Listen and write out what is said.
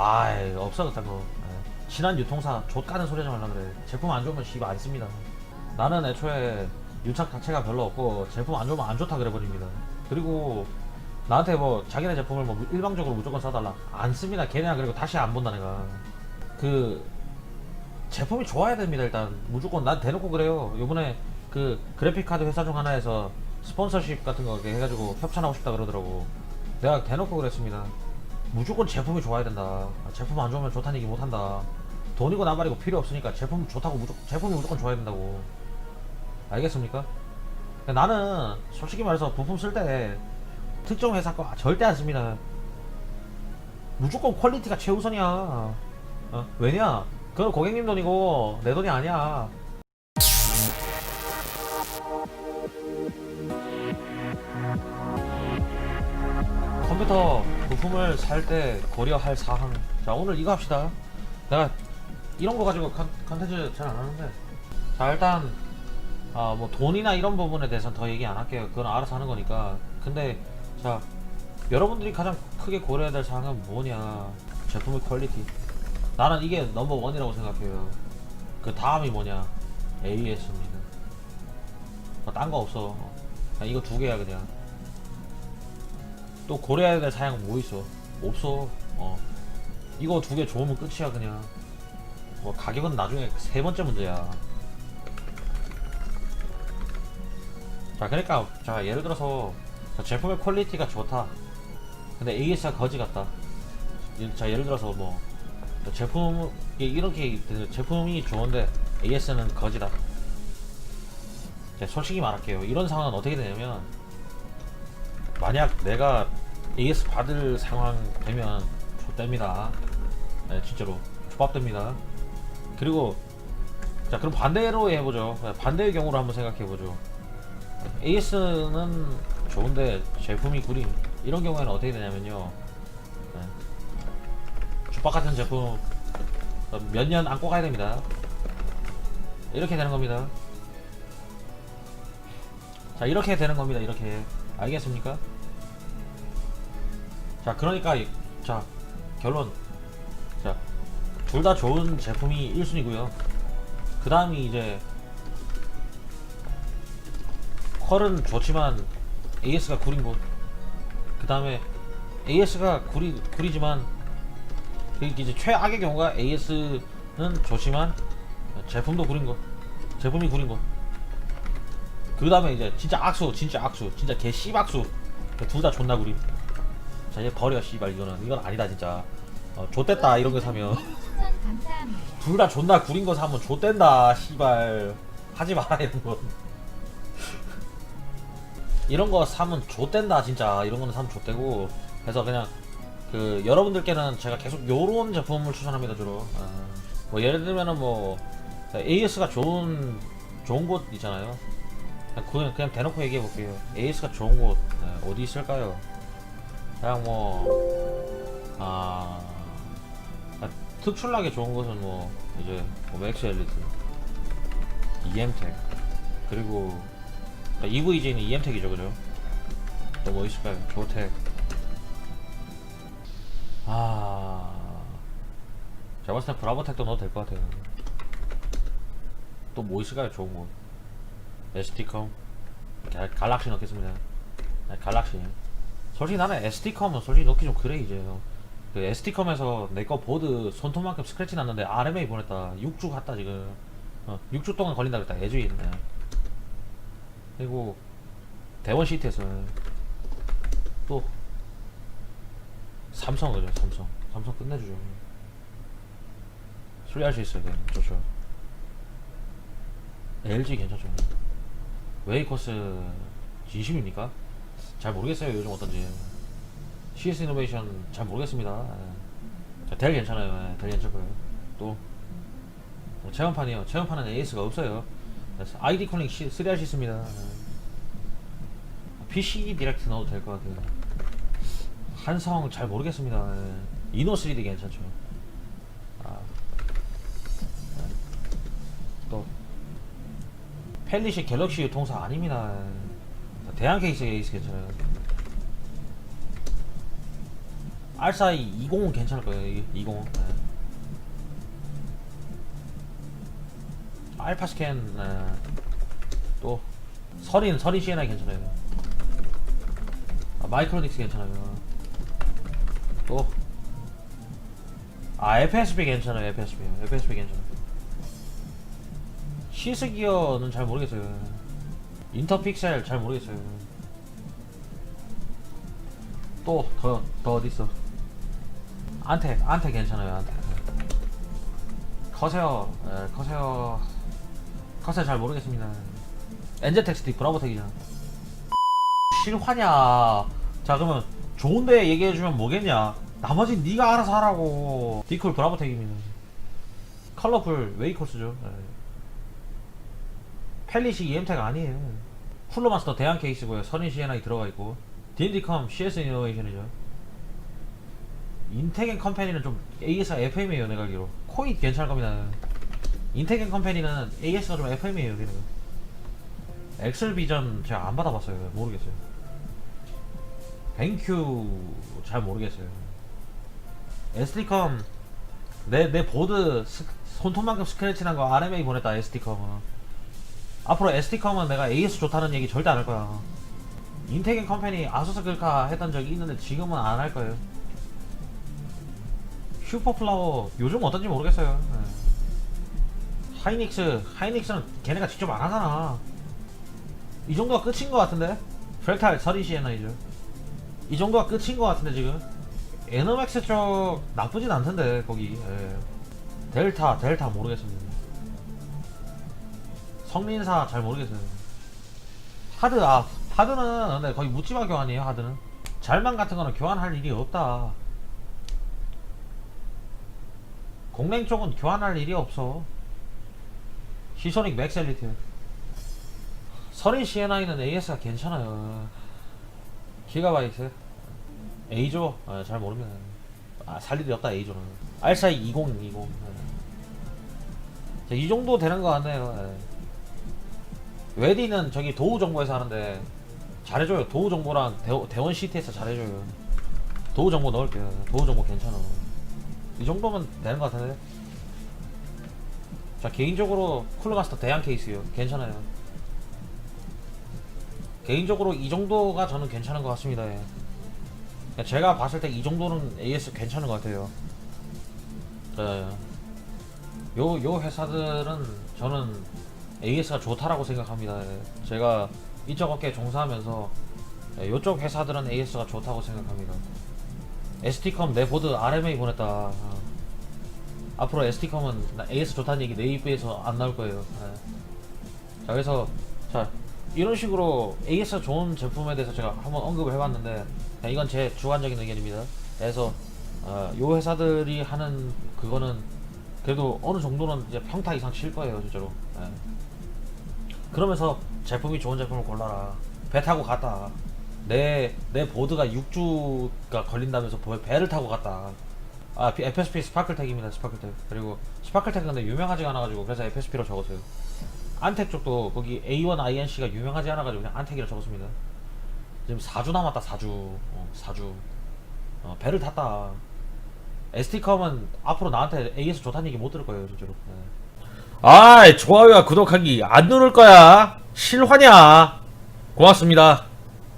아이 없어도 다고 친한 유통사 좆가는 소리 하지 말라 그래. 제품 안 좋으면 씨발 안 씁니다. 나는 애초에 유착 자체가 별로 없고 제품 안 좋으면 안 좋다 그래 버립니다. 그리고 나한테 뭐 자기네 제품을 뭐 일방적으로 무조건 써달라. 안 씁니다. 걔네가 그리고 다시 안 본다 내가. 그 제품이 좋아야 됩니다 일단. 무조건 난 대놓고 그래요. 요번에 그 그래픽카드 회사 중 하나에서 스폰서십 같은 거 해가지고 협찬하고 싶다 그러더라고. 내가 대놓고 그랬습니다 무조건 제품이 좋아야 된다 아, 제품 안 좋으면 좋다는 얘기 못 한다 돈이고 나발이고 필요 없으니까 제품 좋다고 무조건 제품이 무조건 좋아야 된다고 알겠습니까? 나는 솔직히 말해서 부품 쓸 때 특정 회사 거 절대 안 씁니다 무조건 퀄리티가 최우선이야 어? 왜냐? 그건 고객님 돈이고 내 돈이 아니야. 컴퓨터 부품을 살 때 고려할 사항. 자 오늘 이거 합시다. 내가 이런 거 가지고 컨- 컨텐츠 잘 안 하는데. 자 일단 아 뭐 돈이나 이런 부분에 대해서는 더 얘기 안 할게요. 그건 알아서 하는 거니까. 근데 자 여러분들이 가장 크게 고려해야 될 사항은 뭐냐? 제품의 퀄리티. 나는 이게 넘버 원이라고 생각해요. 그 다음이 뭐냐? AS입니다. 뭐딴거 없어. 그냥 이거 두 개야 그냥. 또 고려해야 될 사양은 뭐 있어? 없어. 어. 이거 두 개 좋으면 끝이야 그냥. 뭐 가격은 나중에 세 번째 문제야. 자 그러니까 자 예를 들어서 자, 제품의 퀄리티가 좋다. 근데 AS가 거지 같다. 예- 자 예를 들어서 뭐 제품 이렇게 제품이 좋은데 AS는 거지다. 자, 솔직히 말할게요. 이런 상황은 어떻게 되냐면 만약 내가 AS 받을 상황 되면 좆됩니다. 네, 진짜로 족밥됩니다. 그리고 자 그럼 반대로 해보죠. 네, 반대의 경우로 한번 생각해보죠. AS는 좋은데 제품이 구림 이런 경우에는 어떻게 되냐면요. 네. 주박 같은 제품 몇 년 안고 가야 됩니다. 이렇게 되는 겁니다. 자, 이렇게 되는 겁니다. 이렇게. 알겠습니까? 자, 그러니까, 이- 자, 결론. 자, 둘 다 좋은 제품이 1순위고요. 그 다음이 이제, 퀄은 좋지만 AS가 구린 곳. 그 다음에 AS가 구리, 구리지만 그게 이제 최악의 경우가 AS는 좋지만 제품도 구린 거 제품이 구린 거그 다음에 이제 진짜 악수 진짜 악수 진짜 개 씨박수 둘 다 존나 구림 자 이제 버려 씨발 이거는. 이건 아니다 진짜. 어, 좆됐다 이런 거 사면. 둘 다 존나 구린 거 사면 좆된다 씨발. 하지 마라 이런 거. 이런 거 사면 좆된다 진짜. 이런 거는 사면 좆되고. 그래서 그냥 그 여러분들께는 제가 계속 요런 제품을 추천합니다 주로. 아, 뭐 예를 들면은 뭐 AS가 좋은 좋은 곳 있잖아요. 그냥, 그냥, 그냥 대놓고 얘기해 볼게요. AS가 좋은 곳 네, 어디 있을까요 그냥 뭐 아, 아, 특출나게 좋은 곳은 뭐 이제 뭐 맥스 엘리트 EM텍 그리고 EVG는 EM텍이죠 그죠 또 뭐 있을까요? 조텍. 아 제가 봤을 때 브라보텍도 넣어도 될 것 같아요. 또 뭐 있을까요? 좋은 곳 SD컴. 갈- 갈락시 넣겠습니다. 네, 갈락시 솔직히 나는 SD컴은 솔직히 넣기 좀 그래 이제 그 SD컴에서 내 거 보드 손톱만큼 스크래치 났는데 RMA 보냈다. 6주 갔다 지금. 어, 6주 동안 걸린다 그랬다 애주인 네. 그리고 대원 시트에서 또 삼성 그죠 삼성. 삼성 끝내주죠. 수리할 수 있어요 네, 좋죠. LG 괜찮죠. 웨이커스 진심입니까? 잘 모르겠어요 요즘 어떤지 CS 이노베이션 잘 모르겠습니다 예. 자, 델 괜찮아요 예, 델 괜찮고요 또 어, 체험판이요 체험판은 AS가 없어요 그래서 아이디 콜링 3할 수 있습니다 예. PC 디렉트 넣어도 될 것 같아요 한성 잘 모르겠습니다 예. 이노 3D 괜찮죠 아. 예. 또 펠리시 갤럭시 유통사 아닙니다 예. 대한 케이스 에이스 괜찮아요 R4 20은 괜찮을 거예요. 이- 20은. 네. 알파 스캔 네. 또 서린 서린 CNI 괜찮아요. 아, 마이크로닉스 괜찮아요. 또 아, FSB 괜찮아요. FSB. FSB 괜찮아요. 시스 기어는 잘 모르겠어요. 인터픽셀 잘 모르겠어요. 또더더 어디 있어? 안테 안테 괜찮아요. 안테. 커세어 에, 커세어 커세어 잘 모르겠습니다. 엔젤텍스티 브라보텍이잖아. 실화냐? 자 그러면 좋은데 얘기해주면 뭐겠냐? 나머지 네가 알아서 하라고. 디콜 브라보텍입니다. 컬러풀 웨이코스죠. 예. 펠리시 EM텍 아니에요. 쿨러마스터 대한 케이스고요. 선인 CNI 들어가 있고. D&D컴 CS 이노베이션이죠. 인텍앤 컴퍼니는 좀 AS가 FM이에요. 내가 알기로. 코이 괜찮을 겁니다. 인텍앤 컴퍼니는 AS가 좀 FM이에요. 걔는. 엑셀 비전 제가 안 받아봤어요. 모르겠어요. 뱅큐 잘 모르겠어요. SD컴 내 내 보드 스, 손톱만큼 스크래치 난 거 RMA 보냈다 SD컴은. 앞으로 SD컴은 내가 AS 좋다는 얘기 절대 안 할 거야. 인텍앤 컴퍼니 아수스 글카 했던 적이 있는데 지금은 안 할 거예요. 슈퍼플라워 요즘 어떤지 모르겠어요. 네. 하이닉스 하이닉스는 걔네가 직접 안 하잖아. 이 정도가 끝인 것 같은데? 프렉탈 서리 시에나이죠. 이 정도가 끝인 것 같은데 지금? 에너맥스 쪽 나쁘진 않던데 거기. 예. 델타 델타 모르겠습니다. 성린사 잘 모르겠어요. 하드 아 하드는 근데 거의 묻지마 교환이에요 하드는. 잘만 같은 거는 교환할 일이 없다. 공랭 쪽은 교환할 일이 없어. 시소닉 맥셀리트. 서린 CNI는 AS가 괜찮아요. 기가바이트. A조 아, 잘 모르면 아, 살 일이 없다 A조는. R4 20 20. 자, 이 정도 되는 거 같네요. 예. 웨디는 저기 도우 정보에서 하는데 잘해줘요. 도우 정보랑 대, 대원 시티에서 잘해줘요. 도우 정보 넣을게요. 도우 정보 괜찮아. 이 정도면 되는 것 같은데. 자 개인적으로 쿨러마스터 대양 케이스요. 괜찮아요. 개인적으로 이 정도가 저는 괜찮은 것 같습니다. 예. 제가 봤을 때 이 정도는 AS 괜찮은 것 같아요. 예. 요, 요 회사들은 저는 AS가 좋다라고 생각합니다. 예. 제가 이쪽 업계에 종사하면서 예, 요쪽 회사들은 AS가 좋다고 생각합니다. ST컴 내 보드 RMA 보냈다. 어. 앞으로 ST컴은 AS 좋다는 얘기 네이버에서 안 나올 거예요. 예. 자 그래서 자 이런 식으로 AS가 좋은 제품에 대해서 제가 한번 언급을 해봤는데 자, 이건 제 주관적인 의견입니다. 그래서 어, 요 회사들이 하는 그거는 그래도 어느 정도는 이제 평타 이상 칠 거예요, 진짜로. 예. 그러면서 제품이 좋은 제품을 골라라. 배 타고 갔다. 내, 내 보드가 6주가 걸린다면서 배- 배를 타고 갔다. 아, 비- FSP 스파클텍입니다, 스파클텍. 그리고 스파클텍은 근데 유명하지 않아가지고 그래서 FSP로 적었어요. 안텍 쪽도 거기 A1 INC가 유명하지 않아가지고 그냥 안텍이라 적었습니다. 지금 4주 남았다, 4주. 어, 4주. 어, 배를 탔다. ST컴은 앞으로 나한테 AS 좋다는 얘기 못 들을 거예요, 진짜로. 네. 아, 좋아요와 구독하기 안 누를 거야. 실화냐? 고맙습니다.